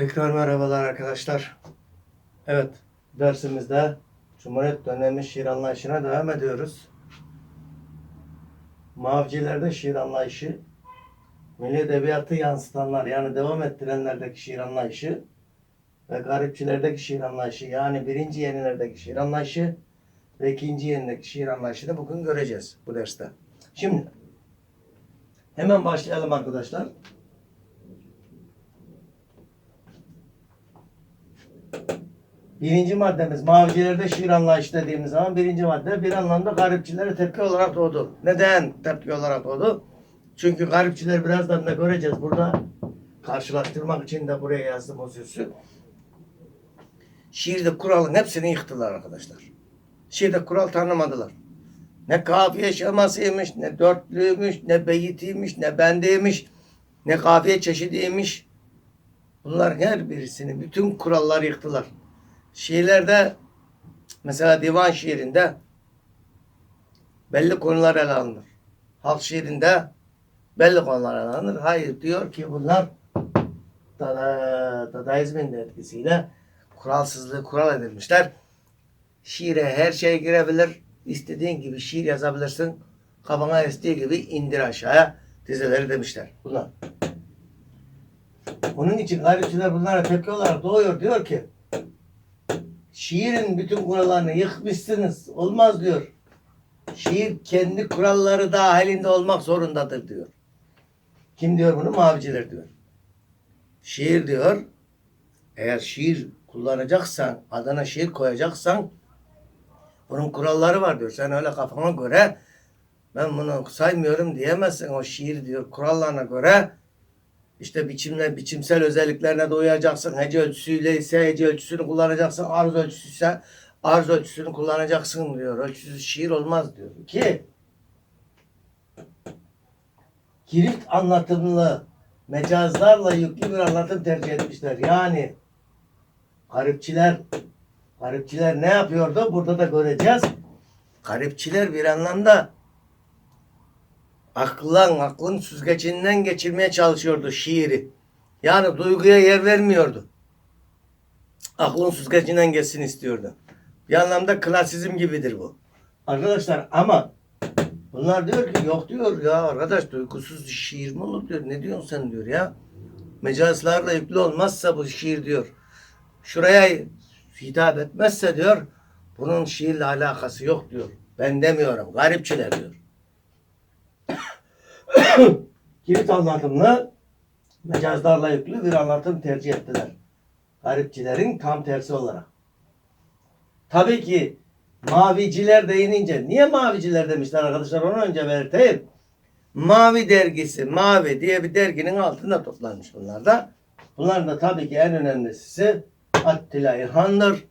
Tekrar merhabalar arkadaşlar. Evet, dersimizde Cumhuriyet dönemi şiir anlayışına devam ediyoruz. Mavcilerde şiir anlayışı, milli edebiyatı yansıtanlar yani devam ettirenlerdeki şiir anlayışı ve garipçilerdeki şiir anlayışı yani birinci yenilerdeki şiir anlayışı ve ikinci yenideki şiir anlayışını bugün göreceğiz bu derste. Şimdi hemen başlayalım arkadaşlar. Birinci maddemiz mavicilerde şiir anlayışı zaman birinci madde bir anlamda garipçilere tepki olarak doğdu. Neden tepki olarak doğdu? Çünkü garipçiler birazdan da göreceğiz. Burada karşılaştırmak için de buraya yazdım o sözü. Şiirde kuralın hepsini yıktılar arkadaşlar. Şiirde kural tanımadılar. Ne kafiye şemasıymış, ne dörtlüymüş, ne beyitiymiş, ne bendeymiş, ne kafiye çeşidiymiş. Bunların her birisini, bütün kuralları yıktılar. Şiirlerde mesela divan şiirinde belli konular ele alınır. Halk şiirinde belli konular ele alınır. Hayır diyor ki bunlar Dada, Dadaizmin etkisiyle kuralsızlığı kural edilmişler. Şiire her şey girebilir. İstediğin gibi şiir yazabilirsin. Kafana estiği gibi indir aşağıya dizeleri demişler. Bunlar. Onun için garipçiler bunlara tepki olarak doğuyor. Diyor ki şiirin bütün kurallarını yıkmışsınız. Olmaz diyor. Şiir kendi kuralları dahilinde olmak zorundadır diyor. Kim diyor bunu? Maviciler diyor. Şiir diyor. Eğer şiir kullanacaksan, adına şiir koyacaksan bunun kuralları var diyor. Sen öyle kafana göre ben bunu saymıyorum diyemezsin. O şiir diyor kurallarına göre işte biçimle, biçimsel özelliklerine de uyacaksın. Hece ölçüsüyle ise hece ölçüsünü kullanacaksın. Arz ölçüsü ise arz ölçüsünü kullanacaksın diyor. Ölçüsüz şiir olmaz diyor. Ki girift anlatımlı mecazlarla yüklü bir anlatım tercih etmişler. Yani garipçiler garipçiler ne yapıyordu? Burada da göreceğiz. Garipçiler bir anlamda aklan, aklın süzgecinden geçirmeye çalışıyordu şiiri. Yani duyguya yer vermiyordu. Aklın süzgecinden geçsin istiyordu. Bir anlamda klasizm gibidir bu. Arkadaşlar ama bunlar diyor ki yok diyor ya arkadaş duygusuz şiir mi olur diyor. Ne diyorsun sen diyor ya. Mecazlarla yüklü olmazsa bu şiir diyor. Şuraya hitap etmezse diyor bunun şiirle alakası yok diyor. Ben demiyorum. Garipçiler diyor. Kilit anlatımlı mecazlarla yüklü bir anlatım tercih ettiler. Garipçilerin tam tersi olarak. Tabii ki maviciler değinince niye maviciler demişler arkadaşlar onu önce belirteyim. Mavi dergisi, Mavi diye bir derginin altında toplanmış bunlar da. Bunların da tabii ki en önemlisi Attila İlhan'dır.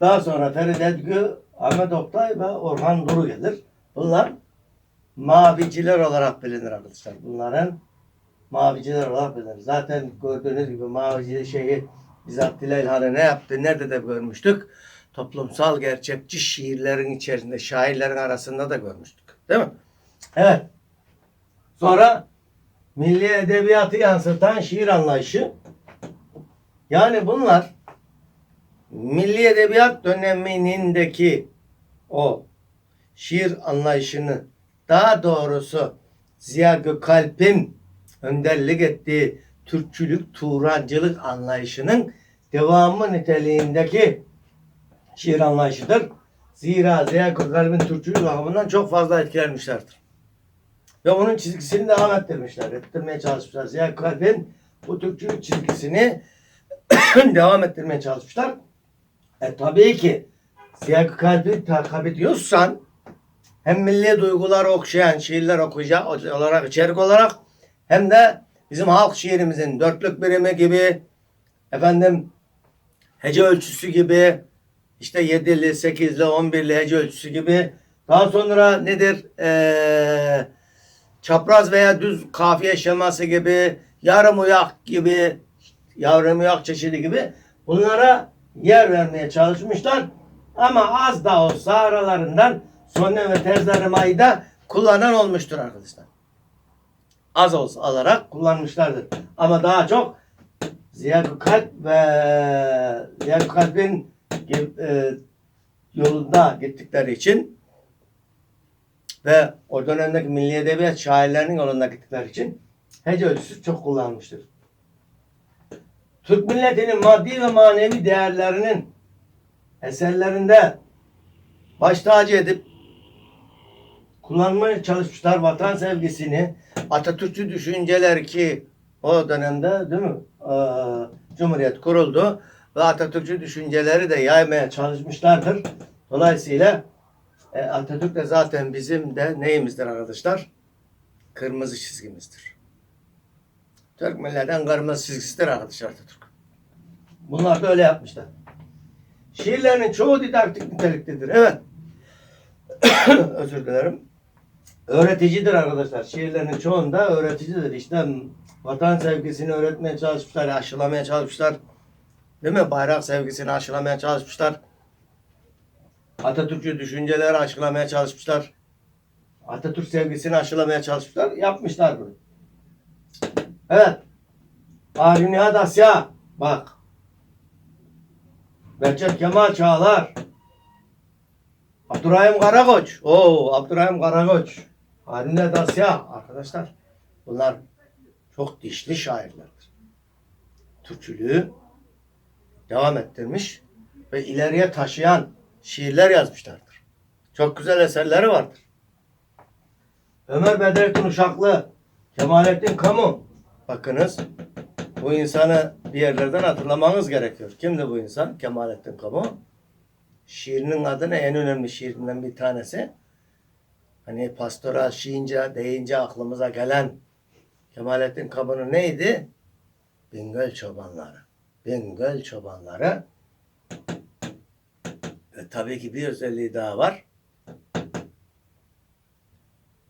Daha sonra Ferit Edgü, Ahmet Oktay ve Orhan Duru gelir. Bunlar maviciler olarak bilinir arkadaşlar. Bunların maviciler olarak bilinir. Zaten gördüğünüz gibi mavici şeyi biz Attila İlhan'ı ne yaptı, nerede de görmüştük. Toplumsal gerçekçi şiirlerin içerisinde, şairlerin arasında da görmüştük. Değil mi? Evet. Sonra milli edebiyatı yansıtan şiir anlayışı. Yani bunlar milli edebiyat dönemindeki o şiir anlayışını daha doğrusu Ziya Gökalp'in önderlik ettiği Türkçülük, Turancılık anlayışının devamı niteliğindeki şiir anlayışıdır. Zira Ziya Gökalp'in Türkçülük bakımından çok fazla etkilenmişlerdir. Ve onun çizgisini devam ettirmişler. Ettirmeye çalışmışlar. Ziya Gökalp'in bu Türkçülük çizgisini devam ettirmeye çalışmışlar. E tabii ki Ziya Gökalp'i takip ediyorsan hem milli duygular okşayan şiirler okuyacak olarak, içerik olarak hem de bizim halk şiirimizin dörtlük birimi gibi efendim hece ölçüsü gibi işte yedili, sekizli, on birli hece ölçüsü gibi daha sonra nedir? Ee, çapraz veya düz kafiye şeması gibi yarım uyak gibi yarım uyak çeşidi gibi bunlara yer vermeye çalışmışlar. Ama az da olsa aralarından Sonne ve Terzari da kullanan olmuştur arkadaşlar. az olsa alarak kullanmışlardır. Ama daha çok Ziya Gökalp ve Ziya Gökalp'in e, yolunda gittikleri için ve o dönemdeki milli edebiyat şairlerinin yolunda gittikleri için hece ölçüsü çok kullanılmıştır. Türk milletinin maddi ve manevi değerlerinin eserlerinde baş tacı edip kullanmaya çalışmışlar vatan sevgisini, Atatürkçü düşünceler ki o dönemde değil mi? Ee, Cumhuriyet kuruldu ve Atatürkçü düşünceleri de yaymaya çalışmışlardır. Dolayısıyla e, Atatürk de zaten bizim de neyimizdir arkadaşlar? Kırmızı çizgimizdir. Türk milletin kırmızı çizgisidir arkadaşlar Atatürk. Bunlar da öyle yapmışlar. Şiirlerinin çoğu didaktik niteliktedir. Evet. Özür dilerim. Öğreticidir arkadaşlar. Şiirlerinin çoğunda öğreticidir. İşte vatan sevgisini öğretmeye çalışmışlar, aşılamaya çalışmışlar. Değil mi? Bayrak sevgisini aşılamaya çalışmışlar. Atatürkçü düşünceleri aşılamaya çalışmışlar. Atatürk sevgisini aşılamaya çalışmışlar. Yapmışlar bunu. Evet. Fahri Nihat Asya. Bak. Behçet Kemal Çağlar. Abdurrahim Karakoç. Oo, Abdurrahim Karakoç. Fahri Nihat Asya. Arkadaşlar bunlar çok dişli şairlerdir. Türkçülüğü devam ettirmiş ve ileriye taşıyan şiirler yazmışlardır. Çok güzel eserleri vardır. Ömer Bedrettin Uşaklı, Kemalettin Kamu. Bakınız bu insanı bir yerlerden hatırlamanız gerekiyor. Kimdi bu insan? Kemalettin Kamu. Şiirinin adı ne? En önemli şiirinden bir tanesi. Hani pastoral şiince deyince aklımıza gelen Kemalettin Kamu'nun neydi? Bingöl çobanları. Bingöl çobanları. Ve tabii ki bir özelliği daha var.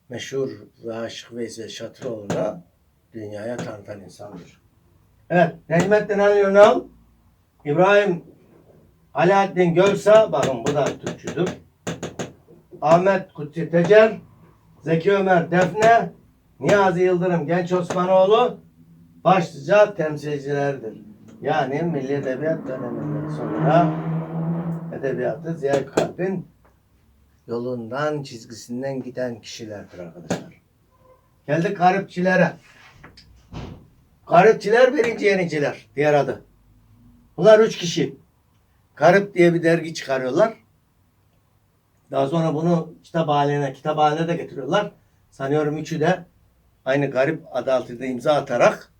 Meşhur ve aşık Veysel Şatıroğlu'na dünyaya tanıtan insandır. Evet, Necmettin Ali Yunal, İbrahim Alaaddin Gölsa, bakın bu da Türkçüdür. Ahmet Kutsi Tecer, Zeki Ömer Defne, Niyazi Yıldırım Genç Osmanoğlu başlıca temsilcilerdir. Yani Milli Edebiyat döneminden sonra edebiyatı Ziya Kalp'in yolundan, çizgisinden giden kişilerdir arkadaşlar. Geldik garipçilere. Garipçiler birinci yeniciler. Diğer adı. Bunlar üç kişi. Garip diye bir dergi çıkarıyorlar. Daha sonra bunu kitap haline, kitap haline de getiriyorlar. Sanıyorum üçü de aynı garip adı altında imza atarak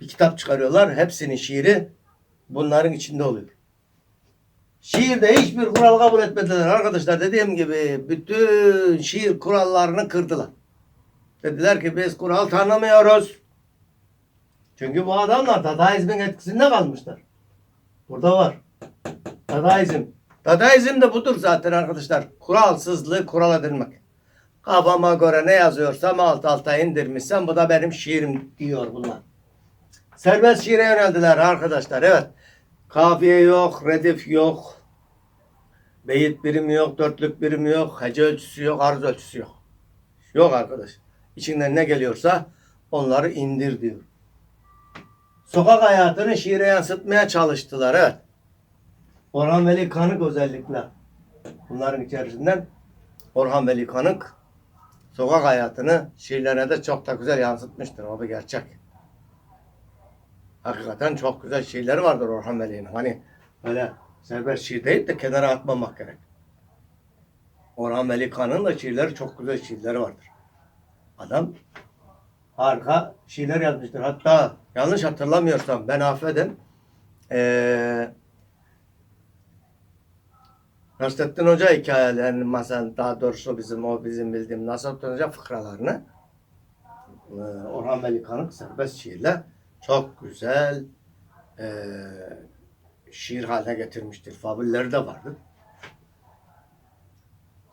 bir kitap çıkarıyorlar. Hepsinin şiiri bunların içinde oluyor. Şiirde hiçbir kural kabul etmediler arkadaşlar. Dediğim gibi bütün şiir kurallarını kırdılar. Dediler ki biz kural tanımıyoruz. Çünkü bu adamlar Dadaizmin etkisinde kalmışlar. Burada var. Dadaizm. Dadaizm de budur zaten arkadaşlar. Kuralsızlığı kural edilmek. Kafama göre ne yazıyorsam alt alta indirmişsem bu da benim şiirim diyor bunlar. Serbest şiire yöneldiler arkadaşlar. Evet. Kafiye yok, redif yok. Beyit birimi yok, dörtlük birimi yok, hece ölçüsü yok, arz ölçüsü yok. Yok arkadaş. İçinden ne geliyorsa onları indir diyor. Sokak hayatını şiire yansıtmaya çalıştılar. Evet. Orhan Veli Kanık özellikle. Bunların içerisinden Orhan Veli Kanık sokak hayatını şiirlerine de çok da güzel yansıtmıştır. O bir gerçek. Hakikaten çok güzel şiirleri vardır Orhan Veli'nin. Hani böyle serbest şiir değil de kenara atmamak gerek. Orhan Veli Kanık'ın da şiirleri çok güzel şiirleri vardır. Adam harika şiirler yazmıştır. Hatta yanlış hatırlamıyorsam ben affedin. Ee, Nasrettin Hoca hikayelerini mesela daha doğrusu bizim o bizim bildiğim Nasrettin Hoca fıkralarını e, Orhan Veli serbest şiirle çok güzel e, şiir haline getirmiştir. Fabülleri de vardır.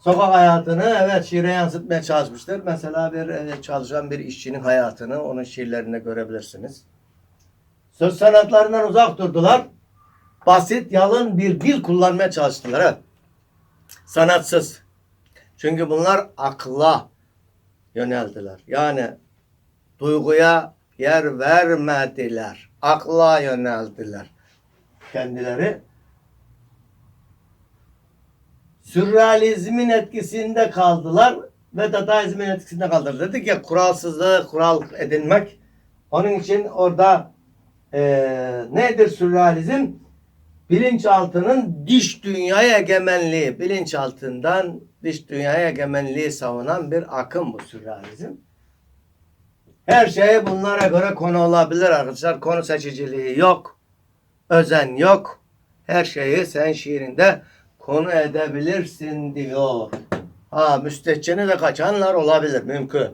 Sokak hayatını evet şiire yansıtmaya çalışmıştır. Mesela bir e, çalışan bir işçinin hayatını onun şiirlerinde görebilirsiniz. Söz sanatlarından uzak durdular. Basit, yalın bir dil kullanmaya çalıştılar. Evet. Sanatsız. Çünkü bunlar akla yöneldiler. Yani duyguya yer vermediler. Akla yöneldiler. Kendileri sürrealizmin etkisinde kaldılar ve dadaizmin etkisinde kaldılar. Dedik ya kuralsızlığı kural edinmek. Onun için orada eee nedir sürrealizm? Bilinçaltının dış dünyaya egemenliği, bilinçaltından dış dünyaya egemenliği savunan bir akım bu sürrealizm. Her şey bunlara göre konu olabilir arkadaşlar. Konu seçiciliği yok. Özen yok. Her şeyi sen şiirinde konu edebilirsin diyor. Ha müstehceni de kaçanlar olabilir. Mümkün.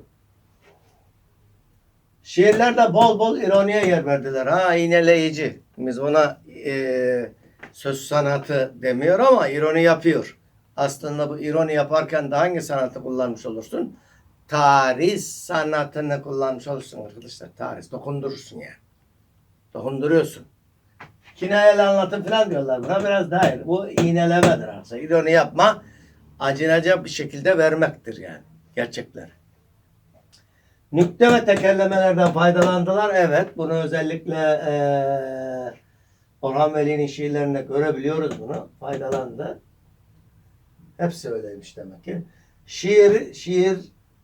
Şiirlerde bol bol ironiye yer verdiler. Ha iğneleyici. Biz ona e, söz sanatı demiyor ama ironi yapıyor. Aslında bu ironi yaparken de hangi sanatı kullanmış olursun? Tarih sanatını kullanmış olursun arkadaşlar. Tarih dokundurursun yani. Dokunduruyorsun. Kinayeli anlatım falan diyorlar buna biraz iyi. Bu iğnelemedir aslında. İroni yapma acınacak bir şekilde vermektir yani. Gerçekler. Nükte ve tekerlemelerden faydalandılar. Evet. Bunu özellikle eee Orhan Veli'nin şiirlerinde görebiliyoruz bunu. Faydalandı. Hepsi öyleymiş demek ki. Şiir, şiir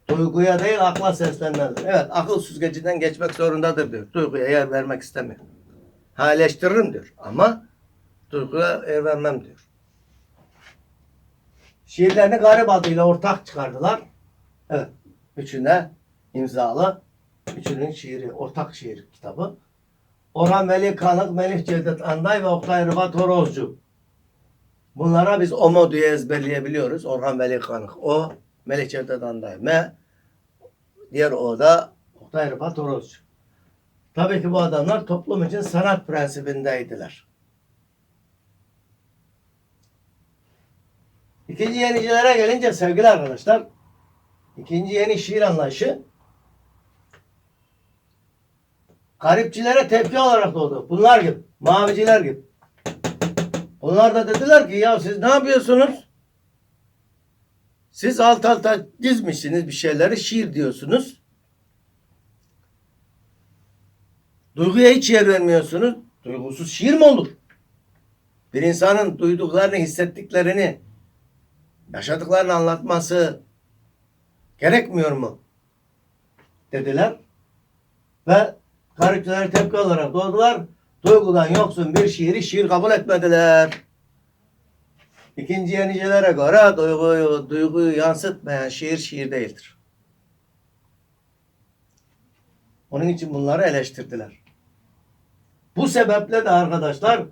duyguya değil akla seslenmelidir. Evet akıl süzgecinden geçmek zorundadır diyor. Duyguya yer vermek istemiyor. Ha eleştiririm diyor. Ama yer vermem diyor. Şiirlerini garip adıyla ortak çıkardılar. Evet. Üçüne imzalı. Üçünün şiiri, ortak şiir kitabı. Orhan Veli Kanık, Melih Cevdet Anday ve Oktay Rıfat Horozcu. Bunlara biz OMO diye ezberleyebiliyoruz. Orhan Veli Kanık. O, Melih Cevdet Anday. M. Diğer O da Oktay Rıfat Horozcu. Tabii ki bu adamlar toplum için sanat prensibindeydiler. İkinci yenicilere gelince sevgili arkadaşlar, ikinci yeni şiir anlayışı garipçilere tepki olarak doğdu. Bunlar gibi, maviciler gibi. Onlar da dediler ki ya siz ne yapıyorsunuz? Siz alt alta dizmişsiniz bir şeyleri şiir diyorsunuz. Duyguya hiç yer vermiyorsunuz. Duygusuz şiir mi olur? Bir insanın duyduklarını, hissettiklerini, yaşadıklarını anlatması gerekmiyor mu? Dediler. Ve garipçilere tepki olarak doğdular. Duygudan yoksun bir şiiri şiir kabul etmediler. İkinci yenicilere göre duyguyu, duyguyu yansıtmayan şiir şiir değildir. Onun için bunları eleştirdiler. Bu sebeple de arkadaşlar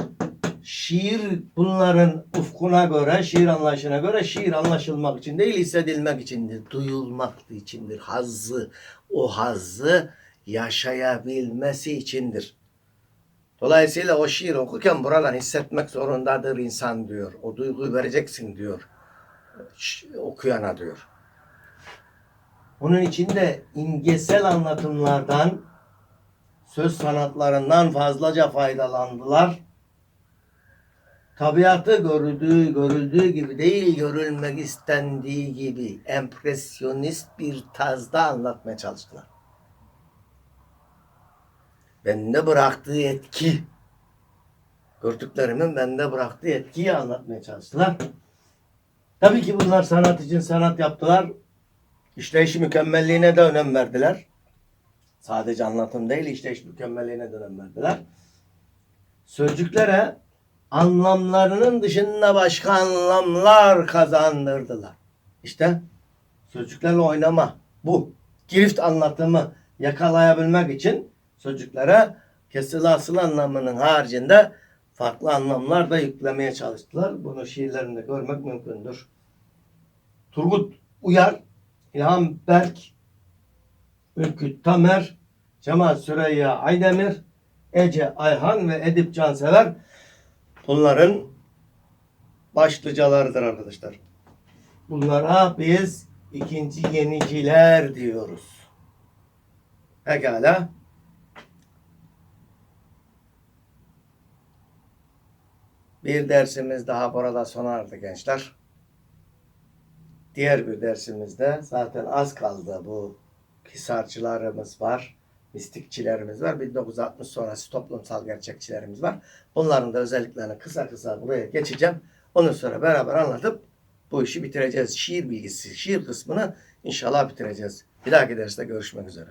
şiir bunların ufkuna göre, şiir anlayışına göre şiir anlaşılmak için değil, hissedilmek içindir. Duyulmak içindir. Hazzı, o hazzı yaşayabilmesi içindir. Dolayısıyla o şiir okurken buradan hissetmek zorundadır insan diyor. O duyguyu vereceksin diyor. Okuyana diyor. Onun için de imgesel anlatımlardan, söz sanatlarından fazlaca faydalandılar. Tabiatı görüldüğü, görüldüğü gibi değil, görülmek istendiği gibi empresyonist bir tarzda anlatmaya çalıştılar. Bende bıraktığı etki, gördüklerimin bende bıraktığı etkiyi anlatmaya çalıştılar. Tabii ki bunlar sanat için sanat yaptılar. İşleyiş mükemmelliğine de önem verdiler. Sadece anlatım değil, işleyiş mükemmelliğine de önem verdiler. Sözcüklere anlamlarının dışında başka anlamlar kazandırdılar. İşte sözcüklerle oynama bu. Girift anlatımı yakalayabilmek için sözcüklere kesili asıl anlamının haricinde farklı anlamlar da yüklemeye çalıştılar. Bunu şiirlerinde görmek mümkündür. Turgut Uyar, İlham Berk, Ülkü Tamer, Cemal Süreyya Aydemir, Ece Ayhan ve Edip Cansever bunların başlıcalarıdır arkadaşlar. Bunlara biz ikinci yeniciler diyoruz. Pekala. Bir dersimiz daha burada sona erdi gençler. Diğer bir dersimizde zaten az kaldı bu hisarcılarımız var, mistikçilerimiz var, 1960 sonrası toplumsal gerçekçilerimiz var. Bunların da özelliklerini kısa kısa buraya geçeceğim. Ondan sonra beraber anlatıp bu işi bitireceğiz. Şiir bilgisi, şiir kısmını inşallah bitireceğiz. Bir dahaki derste görüşmek üzere.